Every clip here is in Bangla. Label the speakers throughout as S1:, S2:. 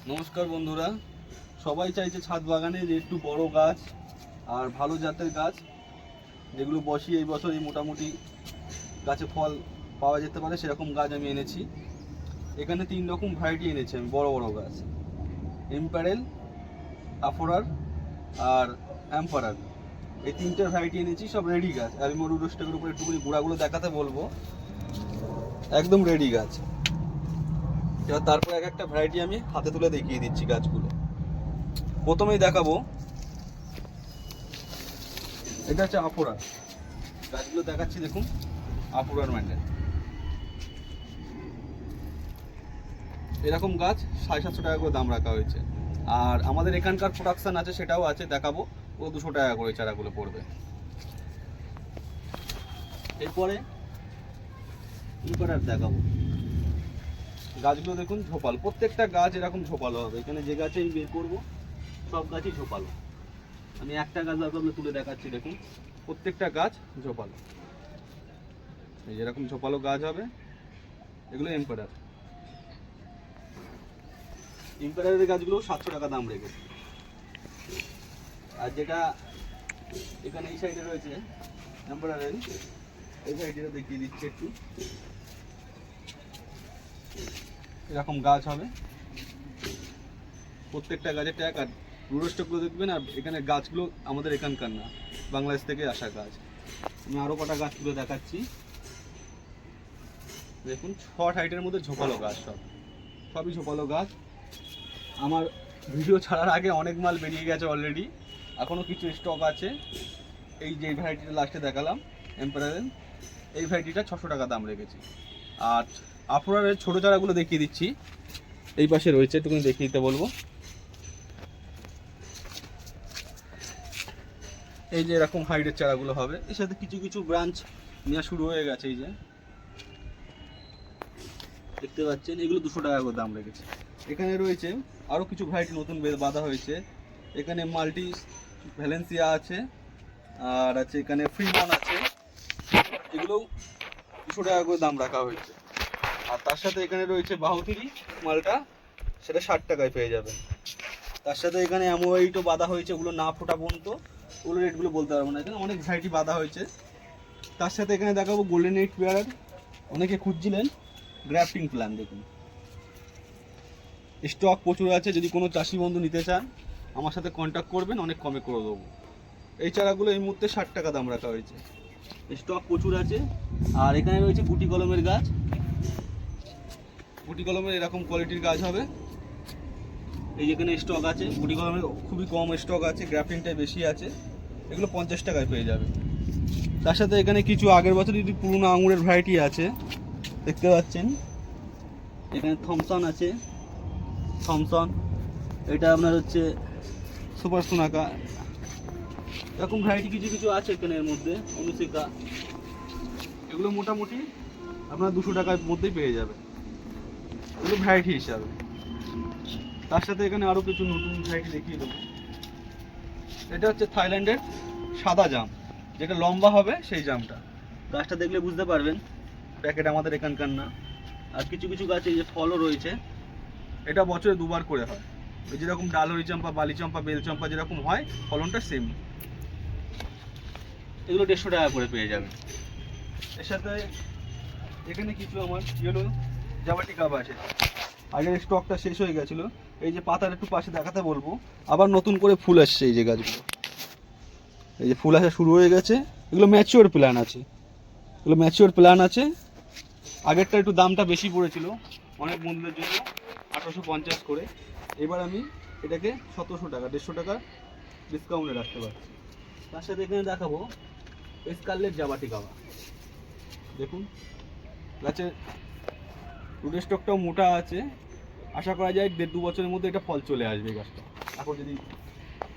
S1: নমস্কার বন্ধুরা সবাই চাইছে ছাদ বাগানে যে একটু বড় গাছ আর ভালো জাতের গাছ যেগুলো বসিয়ে এই বছর এই মোটামুটি গাছে ফল পাওয়া যেতে পারে সেরকম গাছ আমি এনেছি এখানে তিন রকম ভ্যারাইটি এনেছি আমি বড় বড় গাছ এম্পারেল আফোরার আর অ্যাম্পারার এই তিনটে ভ্যারাইটি এনেছি সব রেডি গাছ অ্যালমোর উডোস্টেকের উপরে একটুখানি গুঁড়াগুলো দেখাতে বলব একদম রেডি গাছ এবার তারপর এক একটা ভ্যারাইটি আমি হাতে তুলে দেখিয়ে দিচ্ছি গাছগুলো। প্রথমেই দেখাবো। এটা হচ্ছে আপুরার গাছগুলো দেখাচ্ছি, দেখুন। আপুরার ম্যান্ডেল। এরকম গাছ সাড়ে সাতশো টাকা করে দাম রাখা হয়েছে। আর আমাদের এখানকার প্রোডাকশান আছে, সেটাও আছে, দেখাবো। ও দুশো টাকা করে চারাগুলো পড়বে। এরপরে দেখাবো? গাছগুলো দেখুন ঝোপাল। প্রত্যেকটা গাছ এরকম ঝোপালো হবে। এখানে যে গাছে আমি বের করব, সব গাছই ঝোপালো। আমি একটা গাছ আপনাদের তুলে দেখাচ্ছি, দেখুন। প্রত্যেকটা গাছ ঝোপালো। এই যেরকম ঝোপালো গাছ হবে, এগুলো এম্পারার। এম্পারারের গাছগুলো সাতশো টাকা দাম রেখেছে আর যেটা এখানে এই সাইডে রয়েছে, এম্পারারের, এই সাইডে দেখিয়ে দিচ্ছি একটু। এরকম গাছ হবে। প্রত্যেকটা গাছের ট্যাগ আর রুডোস্টকগুলো দেখবেন, আর এখানে গাছগুলো আমাদের এখানকার না, বাংলাদেশ থেকে আসা গাছ। আমি আরও কটা গাছগুলো দেখাচ্ছি। দেখুন, ছ হাইটের মধ্যে ঝোপালো গাছ সব। সবই ঝোপালো গাছ। আমার ভিডিও ছাড়ার আগে অনেক মাল বেরিয়ে গেছে অলরেডি এখনও কিছু স্টক আছে। এই যে ভ্যারাইটিটা লাস্টে দেখালাম এম্পারারেল এই ভ্যারাইটিটা ছশো টাকা দাম রেখেছি। আর আফরারের ছোটো চারাগুলো দেখিয়ে দিচ্ছি। এই পাশে রয়েছে, একটুখানি দেখিয়ে দিতে বলব। এই যে এরকম হাইটের চারাগুলো হবে। এর সাথে কিছু কিছু ব্রাঞ্চ নেওয়া শুরু হয়ে গেছে এই যে। দেখতে পাচ্ছেন, এগুলো দুশো টাকা করে দাম রেখেছে। এখানে রয়েছে আরও কিছু ভ্যারাইটি নতুন বাঁধা হয়েছে। এখানে মাল্টি ভ্যালেন্সিয়া আছে, আর আছে এখানে ফ্রিমন আছে। এগুলোও দুশো টাকা করে দাম রাখা হয়েছে। আর তার সাথে এখানে রয়েছে বাহুতিরি মালটা, সেটা ষাট টাকায় পেয়ে যাবেন। তার সাথে এখানে অ্যামোয়াইটও বাঁধা হয়েছে, ওগুলো না ফোটা পর্যন্ত। ওগুলো রেটগুলো বলতে পারব না, এখানে অনেক ভ্যারাইটি বাঁধা হয়েছে। তার সাথে এখানে দেখাবো গোল্ডেন এইট পেয়ারার অনেকে খুঁজছিলেন গ্রাফটিং প্ল্যান দেখুন। স্টক প্রচুর আছে, যদি কোনো চাষি বন্ধু নিতে চান, আমার সাথে কন্ট্যাক্ট করবেন, অনেক কমে করে দেবো। এই চারাগুলো এই মুহূর্তে ষাট টাকা দাম রাখা হয়েছে। স্টক প্রচুর আছে, আর এখানে রয়েছে গুটি কলমের গাছ। গুটি কলমের এরকম কোয়ালিটির গাছ হবে। এই যেখানে স্টক আছে, গুটি কলমের খুবই কম স্টক আছে গ্রাফটিংটাই বেশি আছে। এগুলো পঞ্চাশ টাকায় পেয়ে যাবে। তার সাথে এখানে কিছু আগের বছর যদি পুরনো আঙুরের ভ্যারাইটি আছে, দেখতে পাচ্ছেন। এখানে থমসন আছে। থমসন এটা আপনার হচ্ছে সুপার সোনাকা এরকম ভ্যারাইটি কিছু কিছু আছে এখানে এর মধ্যে অনুশিকা এগুলো মোটামুটি আপনার দুশো টাকার মধ্যেই পেয়ে যাবে। এগুলো ভ্যারাইটি হিসাবে। তার সাথে এখানে আরও কিছু নতুন ভ্যারাইটি দেখিয়ে দেবো। এটা হচ্ছে থাইল্যান্ডের সাদা জাম, যেটা লম্বা হবে সেই জামটা। গাছটা দেখলে বুঝতে পারবেন, প্যাকেট আমাদের এখানকার না। আর কিছু কিছু গাছে এই যে ফলও রয়েছে, এটা বছরে দুবার করে হয়। ওই যেরকম ডালহরি চম্পা বালি চম্পা বেল চম্পা যেরকম হয়, ফলনটা সেম এগুলো দেড়শো টাকা করে পেয়ে যাবেন। এর সাথে এখানে কিছু আমার ইয়েলো জামাটি কাপ আছে। আগের স্টকটা শেষ হয়ে গেছিল। এই যে পাতার একটু পাশে দেখাতে বলব, আবার নতুন করে ফুল আসছে এই যে গাছগুলো। এই যে ফুল আসা শুরু হয়ে গেছে। এগুলো ম্যাচিওর প্ল্যান আছে। এগুলো ম্যাচিওর প্ল্যান আছে। আগেরটা একটু দামটা বেশি পড়েছিল, অনেক বন্ধুদের জন্য, আঠারোশো পঞ্চাশ করে। এবার আমি এটাকে সতেরোশো টাকা, দেড়শো টাকা ডিসকাউন্টে রাখতে পারছি। তার সাথে এখানে দেখাবো স্কারলেট জাবাটি গাওয়া দেখুন, গাছের রুটের স্টকটাও মোটা আছে। আশা করা যায় দেড় দু বছরের মধ্যে এটা ফল চলে আসবে গাছটা। এখন যদি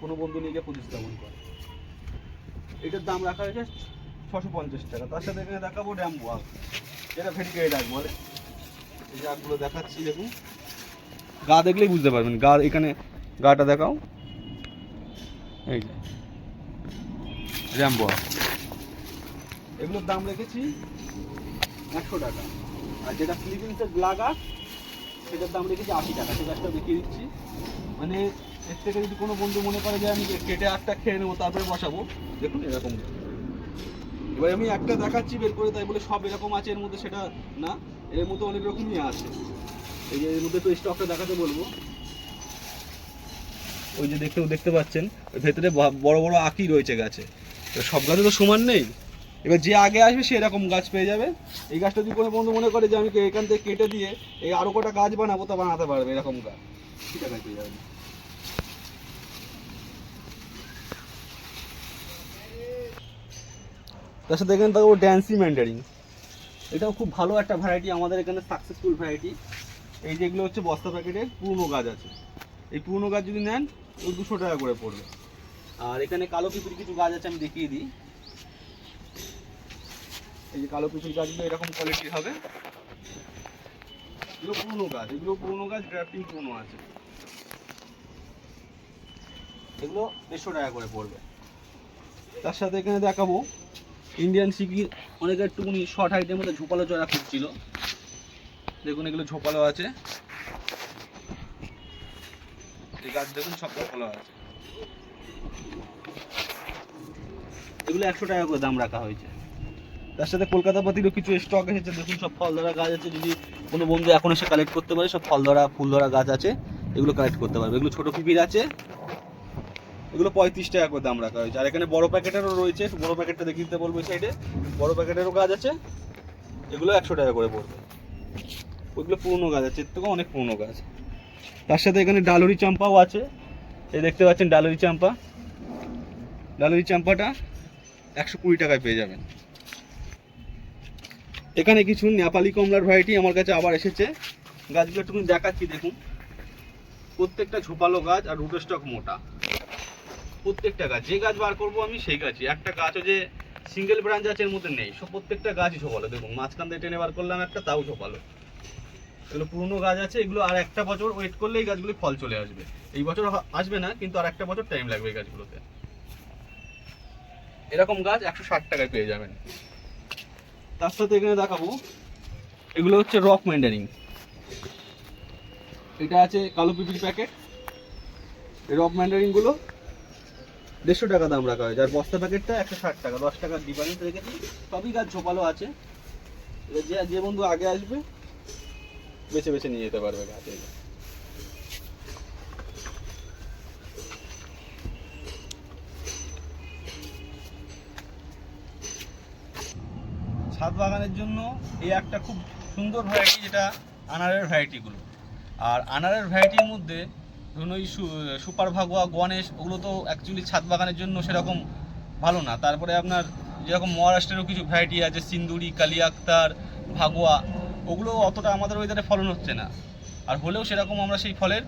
S1: কোনো বন্ধু নিয়ে গিয়ে প্রতিস্থাপন করে। এটার দাম রাখা হয়েছে ছশো পঞ্চাশ টাকা। তার সাথে এখানে দেখাবো ড্যাম ওয়াক যেটা ভেরিকেট ডাক বলে। এই জাতগুলো দেখাচ্ছি, দেখুন। গা দেখলেই বুঝতে পারবেন। গা এখানে গাটা দেখাও। এই যে। র্যাম্বো এগুলোর দাম রেখেছি একশো টাকা। আর যেটা ফিলিপিন্সের ব্লাগা সেটার দাম রেখেছি আশি টাকা। সে গাছটা দেখিয়ে দিচ্ছি। মানে এর থেকে যদি কোনো বন্ধু মনে করে যে আমি কেটে আটটা খেয়ে নেব, তারপরে বসাবো, দেখুন এরকম। এবার আমি একটা দেখাচ্ছি বের করে, তাই বলে সব এরকম আছে এর মধ্যে, সেটা না। এর মধ্যে অনেক রকমই আছে। এই যে এর মধ্যে তো স্টকটা দেখাতে বলব। ওই যে দেখতেও দেখতে পাচ্ছেন ভেতরে বড় বড় আঁকি রয়েছে গাছে। সব গাছে তো সমান নেই? এবার যে আগে আসবে সে এরকম গাছ পেয়ে যাবে। এই গাছটা যদি কোনো বন্ধু মনে করে যে আমি এখান থেকে কেটে দিয়ে এই আরও কটা গাছ বানাবো তা বানাতে পারবে এরকম গাছ। ঠিক আছে, পেয়ে যাবেন তার সাথে এখানে থাকব ড্যান্সি ম্যান্ডারিং এটাও খুব ভালো একটা ভ্যারাইটি আমাদের এখানে সাকসেসফুল ভ্যারাইটি এই যেগুলো হচ্ছে বস্তা প্যাকেটের পুরনো গাছ আছে। এই পুরনো গাছ যদি নেন ও দুশো টাকা করে পড়বে। আর এখানে কালো পিপির কিছু গাছ আছে, আমি দেখিয়ে দিই। এই যে কালো পিপির গাছগুলো এরকম কোয়ালিটির হবে। এগুলো পুরনো গাছ, এগুলো পুরনো গাছ গ্রাফটিং পুরনো আছে। এগুলো দেড়শো টাকা করে পড়বে। তার সাথে এখানে দেখাবো ইন্ডিয়ান সিকির অনেকে একটুখানি শর্ট হাইটের মধ্যে ঝোপালো চড়া খুঁজছিল। দেখুন, এগুলো ঝোপালো আছে। এই গাছ দেখুন, সব ঝোপালো আছে। এগুলো একশো টাকা করে দাম রাখা হয়েছে। তার সাথে কলকাতা পাতিরও কিছু স্টক এসেছে। দেখুন, সব ফল ধরা গাছ আছে। যদি কোনো বন্ধু এখন এসে কালেক্ট করতে পারে, সব ফল ধরা ফুল ধরা গাছ আছে, এগুলো কালেক্ট করতে পারবে। এগুলো ছোটো পিপির আছে। এগুলো পঁয়ত্রিশ টাকা করে দাম রাখা হয়েছে। আর এখানে বড় প্যাকেটেরও রয়েছে। বড় প্যাকেটটা দেখিয়ে দিতে বলব সাইডে বড় প্যাকেটেরও গাছ আছে। এগুলো একশো টাকা করে পড়বে। ওইগুলো পুরনো গাছ আছে। এর থেকেও অনেক পুরনো গাছ। তার সাথে এখানে ডালুরি চাম্পাও আছে। এই দেখতে পাচ্ছেন ডালুরি চাম্পা। ডালুরি চাম্পাটা একশো কুড়ি টাকায় পেয়ে যাবেন। এখানে কিছু নেপালি কমলার ভ্যারাইটি আমার কাছে আবার এসেছে। গাছগুলো একটু দেখাচ্ছি, দেখুন। প্রত্যেকটা ঝোপালো গাছ আর রুট স্টক মোটা। প্রত্যেকটা গাছ, যে গাছ বার করব আমি সেই গাছই। একটা গাছও যে সিঙ্গেল ব্রাঞ্চ আছে, এর মধ্যে নেই। সব প্রত্যেকটা গাছই ঝোপালো। দেখুন, মাঝখান দিয়ে টেনে বার করলাম একটা, তাও ঝোপালো। এগুলো পুরনো গাছ আছে, এগুলো আর একটা বছর ওয়েট করলেই গাছগুলি ফল চলে আসবে। এই বছর আসবে না, কিন্তু আর একটা বছর টাইম লাগবে এই গাছগুলোতে। এরকম গাছ একশো ষাট টাকায় পেয়ে যাবেন। তার সাথে এখানে দেখাবো। এগুলো হচ্ছে রক ম্যান্ডারিং এটা আছে কালো পিপির প্যাকেট এই রক ম্যান্ডারিংগুলো দেড়শো টাকা দাম রাখা হয়েছে আর বস্তা প্যাকেটটা একশো ষাট টাকা, দশ টাকার ডিফারেন্স রেখেছি। সবই গাছ ঝোপালো আছে। যে যে বন্ধু আগে আসবে, বেছে বেছে নিয়ে যেতে পারবে গাছ। ছাদ বাগানের জন্য এই একটা খুব সুন্দর ভ্যারাইটি যেটা আনারের ভ্যারাইটিগুলো আর আনারের ভ্যারাইটির মধ্যে ধরুন ওই সুপার ভাগুয়া, গণেশ, ওগুলো তো অ্যাকচুয়ালি ছাদ বাগানের জন্য সেরকম ভালো না। তারপরে আপনার যেরকম মহারাষ্ট্রেরও কিছু ভ্যারাইটি আছে, সিন্দুরি কালি আক্তার, ভাগুয়া, ওগুলো অতটা আমাদের ওয়েদারে ফলন হচ্ছে না। আর হলেও সেরকম আমরা সেই ফলের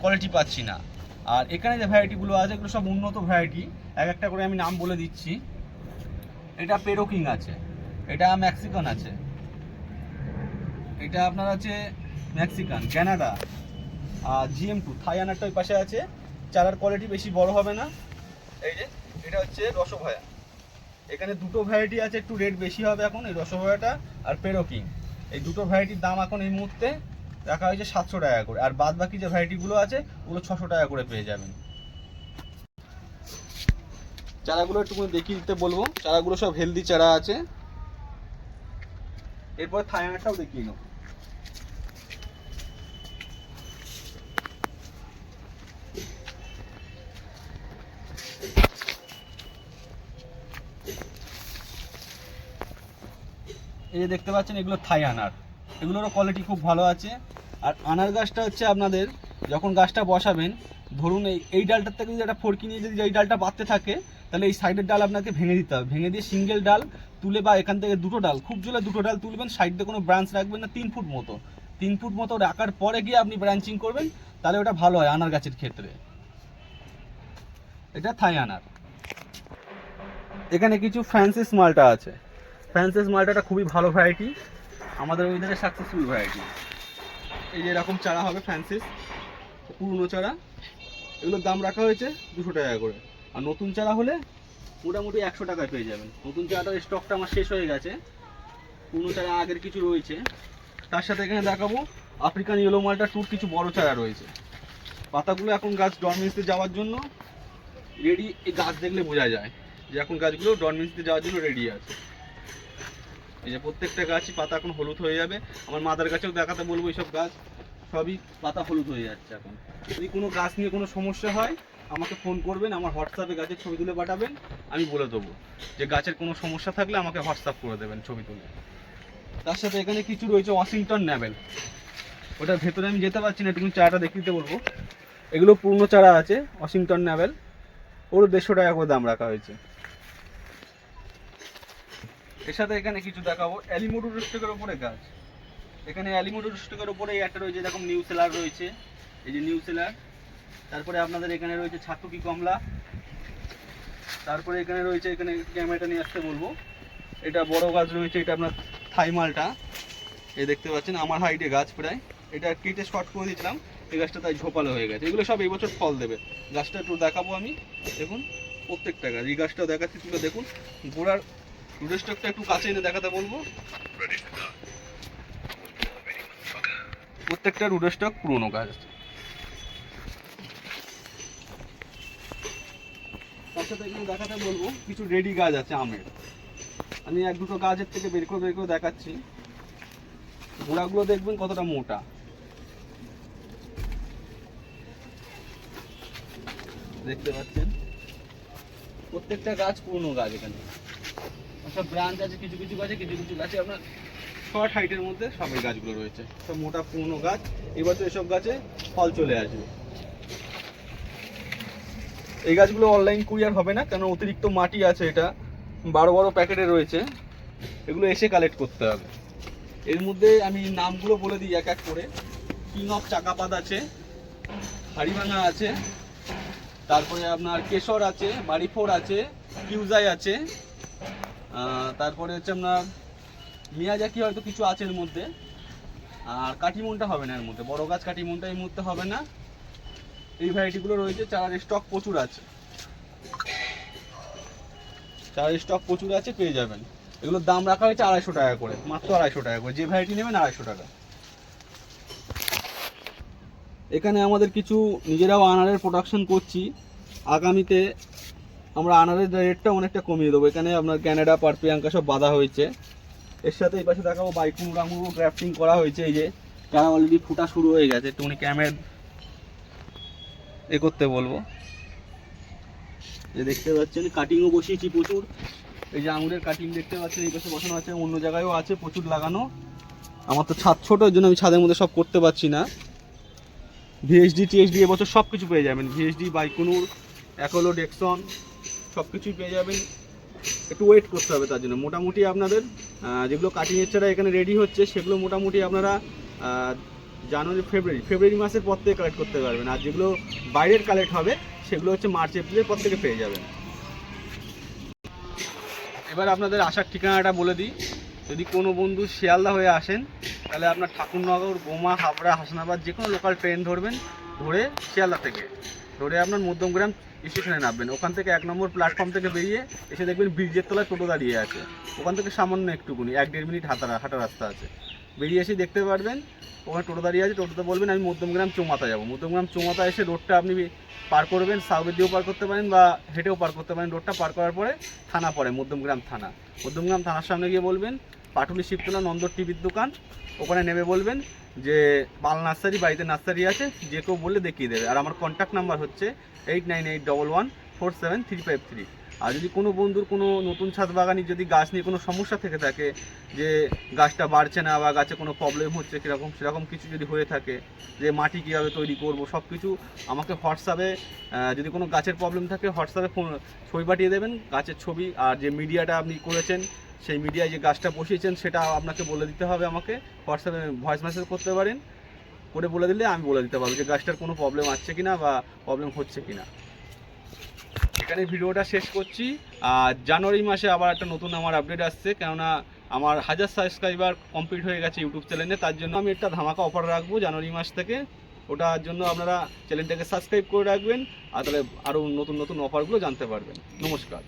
S1: কোয়ালিটি পাচ্ছি না। আর এখানে যে ভ্যারাইটিগুলো আছে, এগুলো সব উন্নত ভ্যারাইটি এক একটা করে আমি নাম বলে দিচ্ছি। এটা পেরোকিং আছে। এটা মেক্সিকান আছে। এটা আপনার আছে মেক্সিকান ক্যানাডা আর জিএম টু থাই ওই পাশে আছে। চারার কোয়ালিটি বেশি বড় হবে না। এই যে, এটা হচ্ছে রসভয়া। এখানে দুটো ভ্যারাইটি আছে, একটু রেট বেশি হবে এখন এই রসভয়াটা আর পেরোকিং এই দুটো ভ্যারাইটির দাম এখন এই মুহূর্তে রাখা হয়েছে সাতশো টাকা করে। আর বাদ বাকি যে ভ্যারাইটিগুলো আছে, ওগুলো ছশো টাকা করে পেয়ে যাবেন। চারাগুলো একটু দেখিয়ে দিতে বলব। চারাগুলো সব হেলদি চারা আছে। এরপর থাইনাটাও দেখিয়ে নেব। এই যে দেখতে পাচ্ছেন, এগুলো থাই আনার। এগুলোরও কোয়ালিটি খুব ভালো আছে। আর আনার গাছটা হচ্ছে আপনাদের, যখন গাছটা বসাবেন, ধরুন এই এই ডালটার থেকে যদি একটা ফরকি নিয়ে যদি এই ডালটা বাড়তে থাকে তাহলে এই সাইডের ডাল আপনাকে ভেঙে দিতে হবে। ভেঙে দিয়ে সিঙ্গেল ডাল তুলে বা এখান থেকে দুটো ডাল, খুব জোরে দুটো ডাল তুলবেন, সাইড কোনো ব্রাঞ্চ রাখবেন না, তিন ফুট মতো। তিন ফুট মতো রাখার পরে গিয়ে আপনি ব্রাঞ্চিং করবেন, তাহলে ওটা ভালো হয় আনার গাছের ক্ষেত্রে। এটা থাই আনার। এখানে কিছু ফ্রান্সিস মালটা আছে। ফ্রান্সিস মালটাটা খুবই ভালো ভ্যারাইটি আমাদের ওই ওইধারে সাকসেসফুল ভ্যারাইটি এই যে এরকম চারা হবে ফ্রান্সিস, পুরনো চারা। এগুলোর দাম রাখা হয়েছে দুশো টাকা করে। আর নতুন চারা হলে মোটামুটি একশো টাকায় পেয়ে যাবেন। নতুন চারাটার স্টকটা আমার শেষ হয়ে গেছে। পুরনো চারা আগের কিছু রয়েছে। তার সাথে এখানে দেখাবো আফ্রিকান ইয়েলো মালটা টুর কিছু বড় চারা রয়েছে। পাতাগুলো এখন গাছ ডরমেন্সিতে যাওয়ার জন্য রেডি এই গাছ দেখলে বোঝা যায় যে এখন গাছগুলো ডরমেন্সিতে যাওয়ার জন্য রেডি আছে। এই যে প্রত্যেকটা গাছই পাতা এখন হলুদ হয়ে যাবে। আমার মাদার গাছেও দেখাতে বলব এইসব গাছ। সবই পাতা হলুদ হয়ে যাচ্ছে এখন। যদি কোনো গাছ নিয়ে কোনো সমস্যা হয় আমাকে ফোন করবেন, আমার হোয়াটসঅ্যাপে গাছের ছবি তুলে পাঠাবেন, আমি বলে দেবো। যে গাছের কোনো সমস্যা থাকলে আমাকে হোয়াটসঅ্যাপ করে দেবেন ছবি তুলে। তার সাথে এখানে কিছু রয়েছে ওয়াশিংটন ন্যাবেল ওটার ভেতরে আমি যেতে পারছি না একটু চারাটা দেখে দিতে বলব। এগুলো পুরনো চারা আছে ওয়াশিংটন ন্যাবেল ওর দেড়শো টাকা করে দাম রাখা হয়েছে। এর সাথে এখানে কিছু দেখাবো। অ্যালিমোডো রুস্টেকের ওপরে গাছ। এখানে অ্যালিমোডো রুস্টেকের ওপরে একটা রয়েছে, এরকম নিউ সেলার রয়েছে। এই যে নিউ সেলার তারপরে আপনাদের এখানে রয়েছে ছাতুকি কমলা। তারপরে এখানে রয়েছে, এখানে ক্যামেরাটা নিয়ে আসতে বলব। এটা বড় গাছ রয়েছে, এটা আপনার থাইমালটা এই দেখতে পাচ্ছেন, আমার হাইটে গাছ প্রায়। এটা কেটে শর্ট করে দিয়েছিলাম, এই গাছটা তাই ঝোপালো হয়ে গেছে। এগুলো সব এই বছর ফল দেবে। গাছটা একটু দেখাবো আমি। দেখুন, প্রত্যেকটা গাছ, এই গাছটা দেখাচ্ছি, তুলে দেখুন। গোড়ার রুটের স্টকটা একটু কাছে এনে দেখাতে বলব। প্রত্যেকটা রুটের স্টক পুরনো গাছ। সাথে এখানে দেখাতে বলব, কিছু রেডি গাছ আছে আমের। আমি এক দুটো গাছের থেকে বের করে বের করে দেখাচ্ছি। গোড়াগুলো দেখবেন কতটা মোটা। দেখতে পাচ্ছেন? প্রত্যেকটা গাছ পুরনো গাছ এখানে। সব ব্রাঞ্চ আছে, কিছু কিছু গাছে, কিছু কিছু গাছে আপনার শর্ট হাইটের মধ্যে সব এই গাছগুলো রয়েছে। সব মোটা পুরনো গাছ। এবছর এসব গাছে ফল চলে আসবে। এই গাছগুলো অনলাইন কুরিয়ার হবে না কেন অতিরিক্ত মাটি আছে এটা। বারো বারো প্যাকেটে রয়েছে। এগুলো এসে কালেক্ট করতে হবে। এর মধ্যে আমি নামগুলো বলে দিই এক এক করে। কিং অফ চাকাপাত আছে হাড়িভাঙা আছে, তারপরে আপনার কেশর আছে বাড়িফোর আছে কিউজাই আছে তারপরে হচ্ছে আপনার মিয়াজাকি হয়তো কিছু আছে এর মধ্যে। আর কাটিমনটা হবে না এর মধ্যে। বড় গাছ কাটিমনটা এই মুহূর্তে হবে না। এই ভ্যারাইটিগুলো রয়েছে চারার স্টক প্রচুর আছে। চারার স্টক প্রচুর আছে, পেয়ে যাবেন। এগুলোর দাম রাখা হয়েছে আড়াইশো টাকা করে, মাত্র আড়াইশো টাকা করে। যে ভ্যারাইটি নেবেন আড়াইশো টাকা। এখানে আমাদের কিছু নিজেরাও আনারের প্রোডাকশন করছি। আগামীতে আমরা আনারের রেটটা অনেকটা কমিয়ে দেবো। এখানে আপনার ক্যানাডা পারপিয়াঙ্কা সব বাঁধা হয়েছে। এর সাথে এই পাশে দেখাবো বাইকুন রামুরু গ্রাফটিং করা হয়েছে। এই যে তারা অলরেডি ফুটা শুরু হয়ে গেছে, একটুখানি ক্যামের এ করতে বলব। যে দেখতে পাচ্ছেন কাটিংও বসিয়েছি প্রচুর। এই যে আঙুরের কাটিং দেখতে পাচ্ছেন, এই পাশে বসানো আছে, অন্য জায়গায়ও আছে, প্রচুর লাগানো। আমার তো ছাদ ছোট জন্য আমি ছাদের মধ্যে সব করতে পারছি না। ভিএইচডি টিএইচডি এবছর সব কিছু পেয়ে যাবেন। ভিএইচডি বাইকুনুর অ্যাকোলো ডেক্সন সব কিছুই পেয়ে যাবেন। একটু ওয়েট করতে হবে তার জন্য। মোটামুটি আপনাদের যেগুলো কাটিংয়ের ছাড়া এখানে রেডি হচ্ছে, সেগুলো মোটামুটি আপনারা জানুয়ারি, ফেব্রুয়ারি। ফেব্রুয়ারি মাসের পর থেকে কালেক্ট করতে পারবেন। আর যেগুলো বাইরের কালেক্ট হবে, সেগুলো হচ্ছে মার্চ, এপ্রিলের পর থেকে পেয়ে যাবেন। এবার আপনাদের আসার ঠিকানাটা বলে দিই। যদি কোনো বন্ধু শিয়ালদা হয়ে আসেন, তাহলে আপনার ঠাকুরনগর, বোমা, হাবড়া, হাসনাবাদ, যে কোনো লোকাল ট্রেন ধরবেন, ধরে শিয়ালদা থেকে। ধরে আপনার মধ্যমগ্রাম স্টেশনে নামবেন। ওখান থেকে এক নম্বর প্ল্যাটফর্ম থেকে বেরিয়ে এসে দেখবেন ব্রিজের তলায় টোটো দাঁড়িয়ে আছে। ওখান থেকে সামান্য একটুকুনি, এক দেড় মিনিট হাঁটা হাঁটা রাস্তা আছে। বেরিয়ে এসে দেখতে পারবেন। ওখানে টোটো দাঁড়িয়ে আছে, টোটোতে বলবেন, আমি মধ্যমগ্রাম চৌমাথা যাব। মধ্যমগ্রাম চৌমাথা এসে রোডটা আপনি পার করবেন সাউথের দিয়েও পার করতে পারেন বা হেঁটেও পার করতে পারেন। রোডটা পার করার পরে থানা পড়ে, মধ্যমগ্রাম থানা। মধ্যমগ্রাম থানার সামনে গিয়ে বলবেন, পাটুলি শিবতলা নন্দর টিভির দোকান। ওখানে নেমে বলবেন যে পাল নার্সারি, বাড়িতে নার্সারি আছে, যে কেউ বললে দেখিয়ে দেবে। আর আমার কন্ট্যাক্ট নাম্বার হচ্ছে eight nine eight double one four seven three five three আর যদি কোনো বন্ধুর কোনো নতুন ছাদ বাগানি যদি গাছ নিয়ে কোনো সমস্যা থেকে থাকে, যে গাছটা বাড়ছে না বা গাছে কোনো প্রবলেম হচ্ছে কীরকম, সেরকম কিছু যদি হয়ে থাকে, যে মাটি কীভাবে তৈরি করব সব কিছু আমাকে হোয়াটসঅ্যাপে যদি কোনো গাছের প্রবলেম থাকে হোয়াটসঅ্যাপে ফোন ছবি পাঠিয়ে দেবেন, গাছের ছবি আর যে মিডিয়াটা আপনি করেছেন, সেই মিডিয়ায় যে গাছটা বসিয়েছেন, সেটা আপনাকে বলে দিতে হবে আমাকে হোয়াটসঅ্যাপে ভয়েস মেসেজ করতে পারেন, করে বলে দিলে আমি বলে দিতে পারব যে গাছটার কোনো প্রবলেম আছে কিনা বা প্রবলেম হচ্ছে কিনা। এখানে ভিডিওটা শেষ করছি। আর জানুয়ারি মাসে আবার একটা নতুন আমার আপডেট আসছে, কেননা আমার হাজার সাবস্ক্রাইবার কমপ্লিট হয়ে গেছে ইউটিউব চ্যানেলে তার জন্য আমি একটা ধামাকা অফার রাখব জানুয়ারি মাস থেকে। ওটার জন্য আপনারা চ্যানেলটাকে সাবস্ক্রাইব করে রাখবেন, আর তাহলে আরও নতুন নতুন অফারগুলো জানতে পারবেন। নমস্কার।